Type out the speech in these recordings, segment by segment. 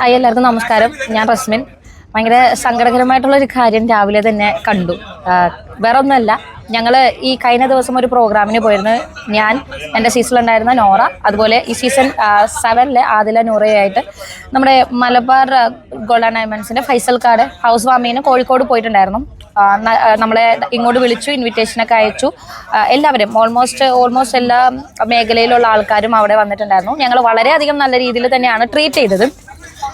Hi എല്ലാവർക്കും നമസ്കാരം. ഞാൻ റസ്മിൻ. ഭയങ്കര സങ്കടകരമായിട്ടുള്ള ഒരു കാര്യം രാവിലെ തന്നെ കണ്ടു. വേറെ ഒന്നുമല്ല ഞങ്ങൾ ഈ കഴിഞ്ഞ ദിവസം ഒരു പ്രോഗ്രാമിന് പോയിരുന്നു. ഞാൻ എന്റെ സീസണിലുണ്ടായിരുന്ന നോറ അതുപോലെ ഈ സീസൺ സെവനിലെ ആദില നൂറയായിട്ട് നമ്മുടെ മലബാർ ഗോൾഡ് ഡയമണ്ട്സിന്റെ ഫൈസൽ കാർഡ് ഹൗസ് വാമിന് കോഴിക്കോട് പോയിട്ടുണ്ടായിരുന്നു. നമ്മളെ ഇങ്ങോട്ട് വിളിച്ചു ഇൻവിറ്റേഷനൊക്കെ അയച്ചു. എല്ലാവരും ഓൾമോസ്റ്റ് ഓൾമോസ്റ്റ് എല്ലാ മേഖലയിലുള്ള ആൾക്കാരും അവിടെ വന്നിട്ടുണ്ടായിരുന്നു. ഞങ്ങൾ വളരെയധികം നല്ല രീതിയിൽ തന്നെയാണ് ട്രീറ്റ് ചെയ്തത്.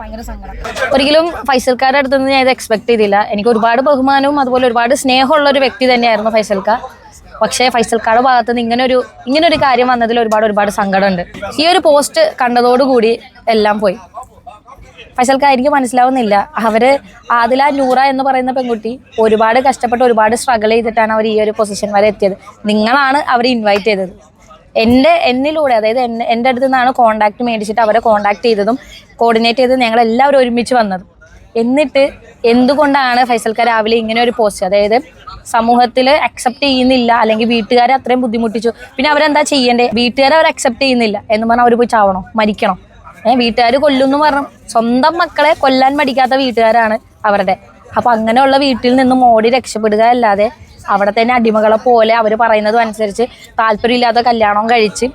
ഭയങ്കര ഒരിക്കലും ഫൈസൽക്കാരുടെ അടുത്ത് നിന്ന് ഞാൻ ഇത് എക്സ്പെക്ട് ചെയ്തില്ല. എനിക്ക് ഒരുപാട് ബഹുമാനവും അതുപോലെ ഒരുപാട് സ്നേഹമുള്ള ഒരു വ്യക്തി തന്നെയായിരുന്നു ഫൈസൽക്ക. പക്ഷേ ഫൈസൽക്കാരുടെ ഭാഗത്ത് നിന്ന് ഇങ്ങനെ ഒരു ഇങ്ങനെ ഒരു കാര്യം വന്നതിൽ ഒരുപാട് ഒരുപാട് സങ്കടമുണ്ട്. ഈ ഒരു പോസ്റ്റ് കണ്ടതോടുകൂടി എല്ലാം പോയി. ഫൈസൽക്ക എനിക്ക് മനസ്സിലാവുന്നില്ല. അവർ ആദില നൂറ എന്ന് പറയുന്ന പെൺകുട്ടി ഒരുപാട് കഷ്ടപ്പെട്ട് ഒരുപാട് സ്ട്രഗിൾ ചെയ്തിട്ടാണ് അവർ ഈ ഒരു പൊസിഷൻ വരെ എത്തിയത്. നിങ്ങളാണ് അവരെ ഇൻവൈറ്റ് ചെയ്തത്. എന്റെ എന്നിലൂടെ അതായത് എന്നെ എന്റെ അടുത്ത് നിന്നാണ് കോണ്ടാക്ട് മേടിച്ചിട്ട് അവരെ കോണ്ടാക്ട് ചെയ്തതും കോർഡിനേറ്റ് ചെയ്തത് ഞങ്ങൾ എല്ലാവരും ഒരുമിച്ച് വന്നത്. എന്നിട്ട് എന്തുകൊണ്ടാണ് ഫൈസൽക്ക രാവിലെ ഇങ്ങനെ ഒരു പോസ്റ്റ് അതായത് സമൂഹത്തിൽ അക്സെപ്റ്റ് ചെയ്യുന്നില്ല അല്ലെങ്കിൽ വീട്ടുകാരെ അത്രയും ബുദ്ധിമുട്ടിച്ചു. പിന്നെ അവരെന്താ ചെയ്യേണ്ടത് വീട്ടുകാരെ അവർ അക്സെപ്റ്റ് ചെയ്യുന്നില്ല എന്ന് പറഞ്ഞാൽ അവർ പോയി ചാവണോ? മരിക്കണം? ഏഹ് വീട്ടുകാർ കൊല്ലുന്നു പറഞ്ഞു. സ്വന്തം മക്കളെ കൊല്ലാൻ മടിക്കാത്ത വീട്ടുകാരാണ് അവരുടെ. അപ്പോൾ അങ്ങനെയുള്ള വീട്ടിൽ നിന്നും ഓടി രക്ഷപ്പെടുക അല്ലാതെ അവിടെ തന്നെ അടിമകളെ പോലെ അവർ പറയുന്നതും അനുസരിച്ച് താല്പര്യമില്ലാത്ത കല്യാണം കഴിച്ച്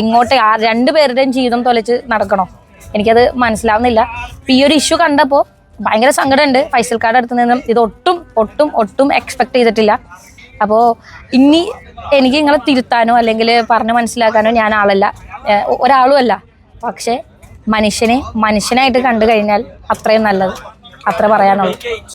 എങ്ങോട്ട് ആ രണ്ടു രണ്ടുപേരുടെയും ജീവിതം തൊലച്ച് നടക്കണോ? എനിക്കത് മനസ്സിലാവുന്നില്ല. ഈ ഒരു ഇഷ്യൂ കണ്ടപ്പോൾ ഭയങ്കര സങ്കടമുണ്ട്. ഫൈസൽക്കാരുടെ അടുത്ത് നിന്നും ഇത് ഒട്ടും ഒട്ടും ഒട്ടും എക്സ്പെക്ട് ചെയ്തിട്ടില്ല. അപ്പോൾ ഇനി എനിക്ക് നിങ്ങളെ തിരുത്താനോ അല്ലെങ്കിൽ പറഞ്ഞ് മനസ്സിലാക്കാനോ ഞാൻ ആളല്ല. ഒരാളുമല്ല പക്ഷേ മനുഷ്യനെ മനുഷ്യനായിട്ട് കണ്ടു കഴിഞ്ഞാൽ അത്രയും നല്ലത്. അത്ര പറയാനുള്ളൂ.